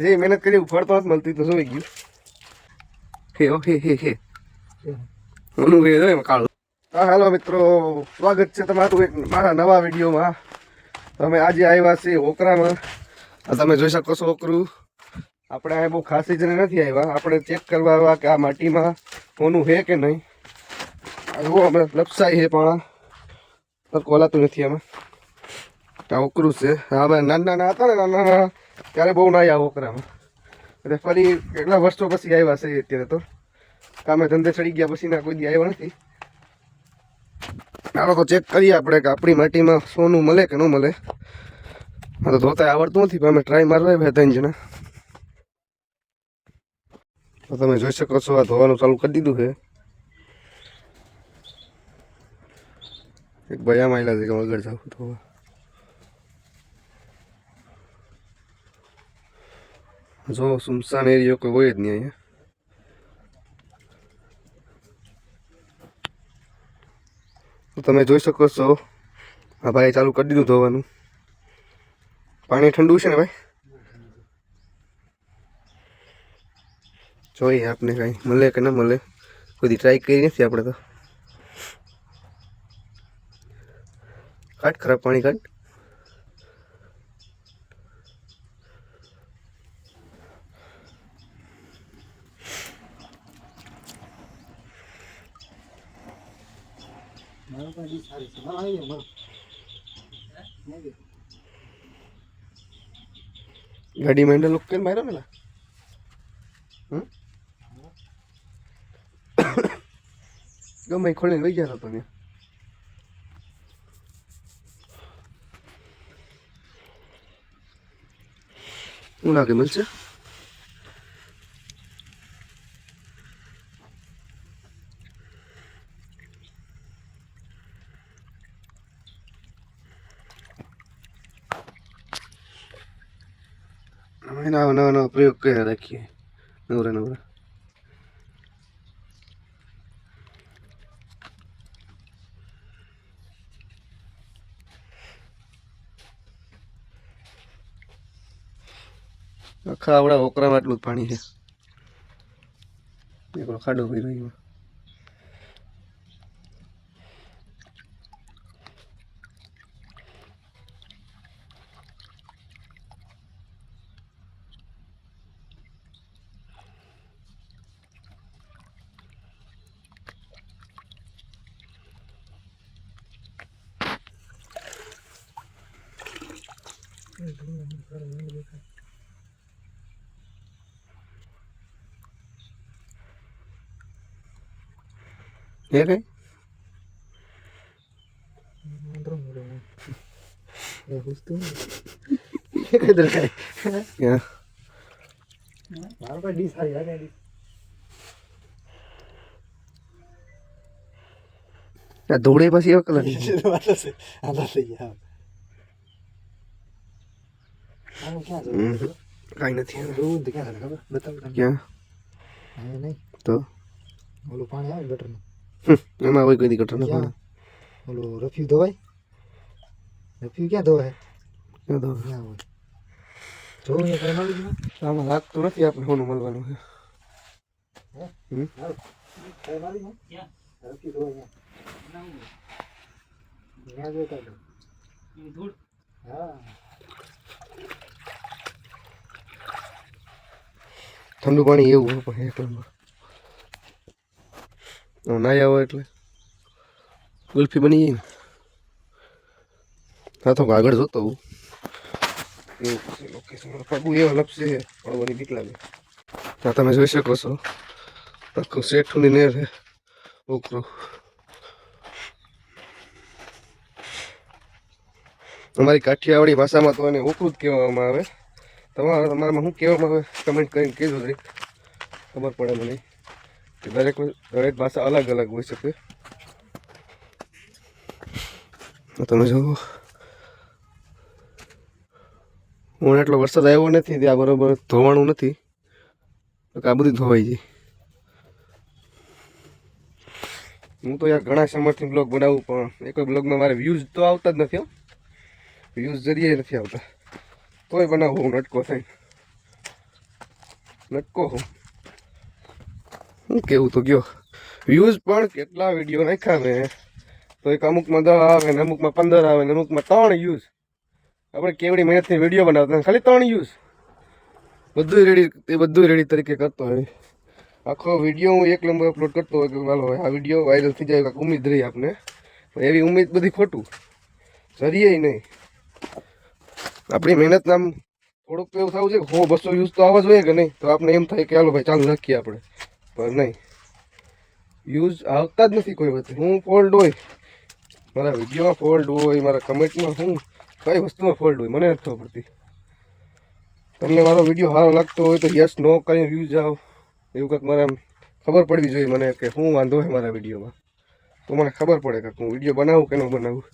જે મહેનત કરી ઉફાડતો જ મળતી તો જોઈ ગયું. હે ઓ હે હે હે. ઓનું હે એમ કાળું. હા હાલો મિત્રો સ્વાગત છે તમારું એક મારા નવા વિડીયોમાં. તમે આજે આવ્યા છે ઓકરામાં. તમે જોઈ શકો છો ઓકરું. આપણે આ બહુ ખાસી જને નથી આવ્યા. આપણે ચેક કરવા આવ્યા કે આ માટીમાં કોનું હે કે નહીં. જુઓ અમે લપસાઈ હે પણ. કોલાતું નથી આમાં. આ ઓકરું છે. હા અમે નાના નાના હતા ને નાના નાના ત્યારે બહુ ના આવો ઓકરામાં એટલે ફરી કેટલા વર્ષો પછી આવ્યા છે અત્યારે તો. કામે ધંધે ચડી ગયા પછી ના કોઈ દી આવ્યા નથી. ચાલો તો ચેક કરીએ આપણે કે આપણી માટીમાં સોનું મળે કે ન મળે. હા તો ધોતા આવડતું નથી, પણ અમે ટ્રાય મારવા બે ત્રણ જણા. તો તમે જોઈ શકો છો, આ ધોવાનું ચાલુ કરી દીધું છે. એક ભાઈ આમાં આવેલા છે કે આગળ જાઉં ધોવા. જો સુમસાન એરિયો કોઈ હોય જ નહીં અહીંયા. તો તમે જોઈ શકો છો, આ ભાઈ ચાલુ કરી દીધું ધોવાનું. પાણી ઠંડુ છે ને ભાઈ? જોઈએ આપને કાંઈ મળે કે ન મળે. કોઈ ટ્રાય કરી નથી આપણે તો. કાઢ ખરાબ પાણી કાઢ. ગાડીમાં હેન્ડલ લોક કરીને માર્યો ને? ગમે ખોલીને લઈ ગયા તમે. હું લાગે મળશે અમે નવા નવા નવા પ્રયોગ કર્યા રાખીએ નવરા નવરા આખા આવડા ઓકરામાં આટલું જ પાણી છે ખાડો ભાઈ રહ્યો ધોળે પછી એવા કલર કઈ નથી ક્યાં તો? ઓલું પાણી આવે ગટરનું? એમાં હોય કોઈ દી ગટર ના પાણી? ઓલું રફ્યુ ધોવાય? રફ્યુ ક્યાં ધોવાય? ક્યાં ધોવાય? ક્યાં હોય? જોવું આમાં લાગતું નથી આપણે હોનું મળવાનું છે. હા. ઠંડુ પાણી એવું હોય એક નંબર નાહી આવો એટલે. ગુલ્ફી બની જાય ને. હા, તો આગળ જોતો હું લોકેશન પગું એવા લપસે છે, પડવાની બીક તમે જોઈ શકો છો. આખું શેઠુંની નેર છે અમારી કાઠિયાવાડી ભાષામાં તો એને ઓકરું જ કહેવામાં આવે. તમારા તમારામાં શું કહેવામાં કમેન્ટ કરીને કહેજો જરીક ખબર પડે મને કે દરેક દરેક ભાષા અલગ અલગ હોઈ શકે. તમે જુઓ. હું એટલો વરસાદ આવ્યો નથી, ત્યાં બરાબર ધોવાણું નથી. આ બધું ધોવાઈ જાય હું તો યાર ઘણા સમયથી બ્લોગ બનાવું, પણ એક બ્લોગમાં મારે વ્યૂઝ તો આવતા જ નથી વ્યૂઝ જરીએ નથી આવતા. તોય બનાવું હું, નટકો થઈ નટકો હું. શું કેવું તો ગયો. વ્યૂઝ પણ કેટલા વીડિયો નાખ્યા મેં. તો એક અમુકમાં દસ આવે ને અમુકમાં પંદર આવે ને અમુકમાં ત્રણ યુઝ આપણે કેવડી મહેનતથી વીડિયો બનાવતા ખાલી ત્રણ યુઝ બધું રેડી એ બધું રેડી તરીકે કરતો હોય. આખો વીડિયો હું એક નંબર અપલોડ કરતો હોય કે ચાલો આ વીડિયો વાયરલ થઈ જાય ઉમ્મીદ રહી આપને. પણ એવી ઉમ્મીદ બધી ખોટું. જરીએ નહીં. આપણી મહેનત નામ થોડુંક એવું થવું છે હો બસો યુઝ તો આવવા જોઈએ કે નહીં? તો આપણે એમ થાય કે ચાલો ભાઈ, ચાલુ રાખીએ આપણે. પણ નહીં. યુઝ આવતા જ નથી કોઈ વખતે. હું ફોલ્ડ હોય, મારા વિડીયોમાં ફોલ્ડ હોય, મારા કમેન્ટમાં હું કઈ વસ્તુમાં ફોલ્ડ હોય, મને નથી ખબર પડતી. તમને મારો વીડિયો સારો લાગતો હોય તો યસ, નો કરીને વ્યૂ જાઓ. એવું કંઈક મારે આમ ખબર પડવી જોઈએ મને કે શું વાંધો હોય મારા વિડીયોમાં. તો મને ખબર પડે કે હું વીડિયો બનાવું કે ન બનાવું.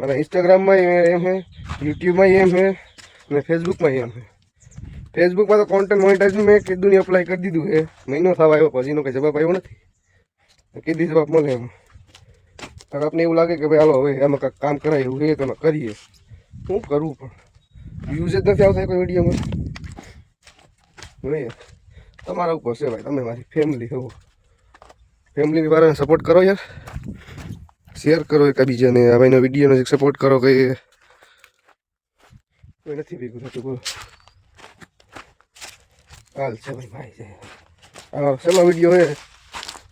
મારા ઇન્સ્ટાગ્રામમાં એમ હે યુટ્યુબમાં એમ હે અને ફેસબુકમાં એમ હે ફેસબુકમાં તો કોન્ટેન્ટ મોનિટાઇઝ મેં કીધું ને અપ્લાય કરી દીધું છે મહિનો થવા આવ્યો પછીનો કંઈ જવાબ આવ્યો નથી કીધી જવાબ મળે એમ તો આપને એવું લાગે કે ભાઈ હાલો હવે એમાં કાંઈક કામ કરાય એવું છે તો અમે કરીએ શું કરવું પણ વ્યૂઝ જ નથી આવતા કોઈ વિડીયોમાં નહીં તમારા ઉપર છે ભાઈ તમે મારી ફેમિલી હો ફેમિલીની વાળાને સપોર્ટ કરો યાર શેર કરો એક બીજાને. આ ભાઈનો વિડીયોનો સપોર્ટ કરો કે કોઈ નથી ભેગું થતું બોલો. હાલ છે ભાઈ ભાઈ. છે આ છેલ્લો વીડિયો હે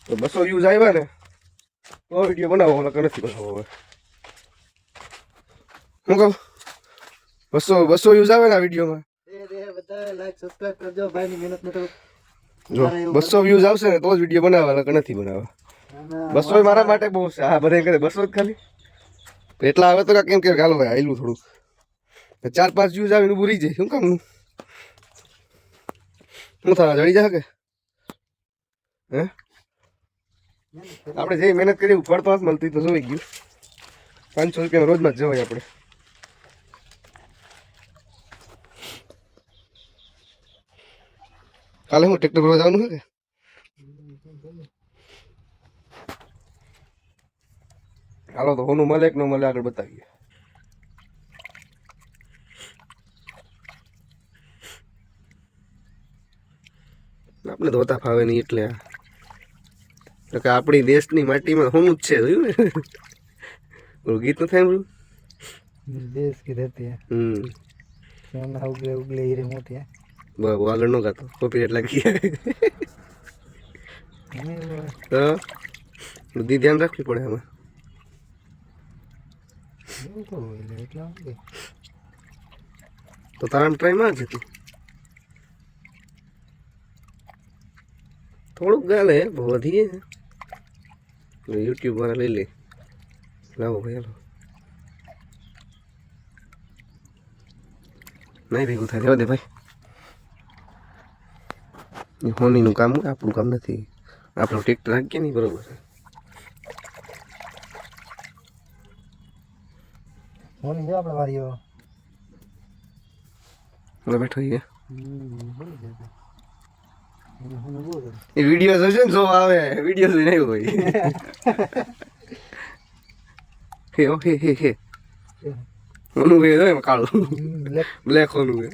તો બસો વ્યૂઝ આવ્યા ને તો વીડિયો બનાવો નકર નથી બનાવો હવે. હું કહું? બસો બસો વ્યૂઝ આવે ને આ વિડીયોમાં? બસો વ્યૂઝ આવશે ને તો જ વીડિયો બનાવવા નકર નથી બનાવવા. બસો મારા માટે બહુ છે. હા, બધા કરે બસો જ ખાલી. એટલા આવે તો કેમ કે ગાલો ભાઈ આવેલું થોડુંક. ચાર પાંચ વ્યૂઝ આવીને રહી જાય, શું કામનું શું થવા જડી જા કે? હે? આપણે જે મહેનત કરી ફળ તો મળતી, તો જોઈ ગયું. પાંચસો રૂપિયા રોજમાં જ જવાય આપણે. કાલે હું ટ્રેક્ટર ભરવા જવાનું છે કે? હાલો તો હોનું મળે કે ન મળે આગળ બતાવીએ. આપણે ધોતા ફાવે નહીં એટલે આ. કે આપણી દેશની માટીમાં હોનું જ છે જોયું ને? ઓલું ગીત નથી સાંભળ્યું? દેશ ગીત હતી. હમ. સોના ઉગલે હીરે મોટી બસ વાલણ નો ગાતો. કોપી એટલા જાય. તો બધી ધ્યાન રાખવી પડે એમાં તો તારા ટ્રાયમાં જ હતું. થોડુંક ગાલે બહુ વધી યુટ્યુબ વાળા લઈ લે. લાવો ભાઈ, હાલો. નહીં ભેગું થાય રહેવા દે ભાઈ. હોનીનું કામ આપણું કામ નથી. આપણું ટ્રેક્ટર રાખીએ નહીં, બરોબર હોની જો આપણે વારીઓ. હવે બેઠો બોલ એ વીડિયો જોજો ને જો આવે. વીડિયો જોઈ નહીં હોય. હે હે હે હે ઓનું હે એમ કાળું. બ્લેક ઓનું હે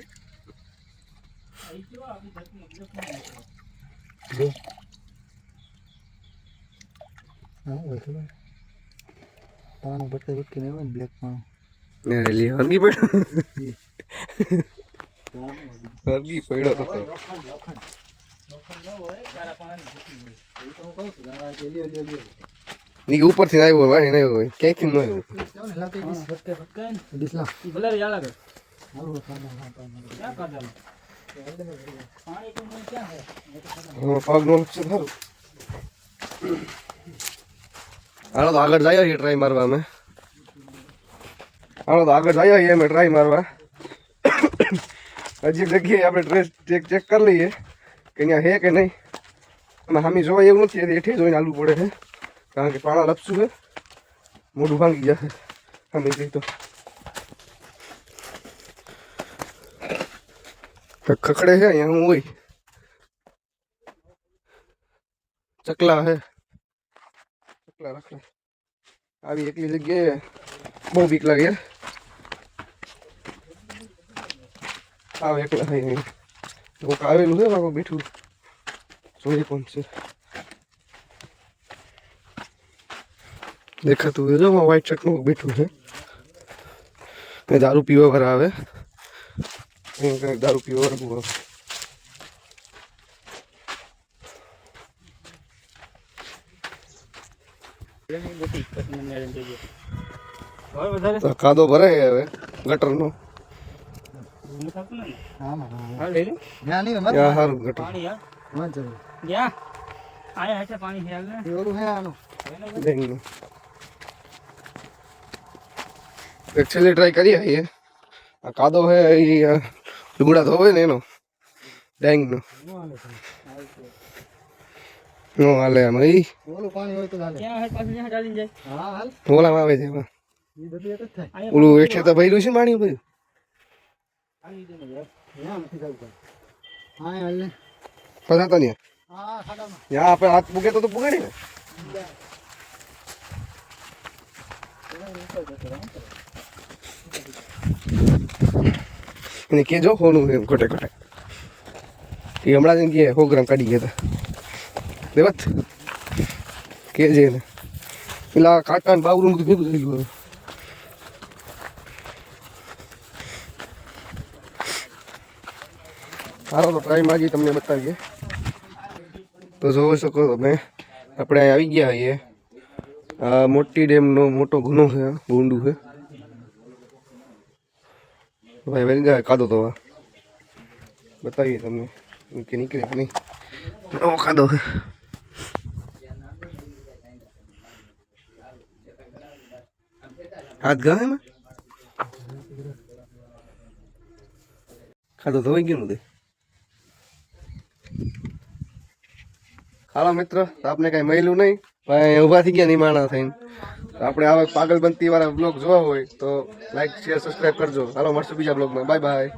હા હોય ખબર પાનું ભટકે ને ને બ્લેક પાનું ને લે હરગી પડ્યો. હરગી પડ્યો તો ની ઉપરથી આવ્યો ભાઈ ન આવ્યો? નો સારું હાલો તો આગળ જાય ટ્રાય મારવા અમે. હાલો તો આગળ જઈએ અમે ટ્રાય મારવા. હજી જગ્યાએ આપણે ડ્રેસ ચેક ચેક કરી લઈએ કે અહીંયા હે કે નહીં. અને હામી જોવા એવું નથી એટલે એઠે જોઈને આલવું પડે છે. કારણ કે પાણા લપસું છે. મોઢું ભાંગી જશે હામી જઈ તો. ખખડે છે અહીંયા હું હોય. ચકલા હે ચકલા રખડે. આવી એકલી જગ્યાએ બહુ બીક લાગે યાર આવ એકલા થઈ કોક આવેલું છે મારું બેઠું જોઈએ કોણ છે. દેખાતું હોય જો વ્હાઈટ શર્ટનું બેઠું છે. એ દારૂ પીવા વાળા આવે. અહીં કંઈક દારૂ પીવા વાળા આવે. કાદો ભરાય હવે ગટરનો. આમાં હા ત્યાં નહીં મત ત્યાં સારું ગટર વાંચો એ ઓલું હે આનું ડેંગનું એક છેલ્લે ટ્રાય કરી આવીએ આ કાદો હે એ લુગડા ધોવે ને એનો. ડેંગનો નો. હાલે આમાં પાણી હોય તો હાલ ઓલામાં આવે છે, એમાં. ઓલું હેઠે તો ભર્યું છે પાણી બધું? હા હા આપણે હાથ મૂકે તો તો પૂગે ને એને કેજો હોનું એમ ખોટે ખોટે એ હમણાં જ કે ગ્રામ કાઢી ગયા હતા દેવત કેજે ને પેલા કાકા ને બાવરું બધું ભેગું થઈ ગયું સારો તો ટ્રાય માગી તમને બતાવીએ. તો જોઈ શકો તમે, આપણે આવી ગયા છીએ. આ મોટી ડેમનો મોટો ગુનો છે, ગુંડું છે. ભાઈ વેલ જાય કાદો તો બતાવીએ તમને કે નીકળે નહીં નવો કાદો છે. હાથ ગયા એમાં? ખાધો ધોઈ ગયું બધું? હાલો મિત્ર આપણે કઈ મળ્યું નહીં ભાઈ ઊભા થઈ ગયા નિમાણા થઈને. આપણે આવા પાગલબંધી વાળા બ્લોગ જોવા હોય તો લાઈક શેર સબસ્ક્રાઈબ કરજો. હાલો, મળશું બીજા બ્લોગમાં બાય બાય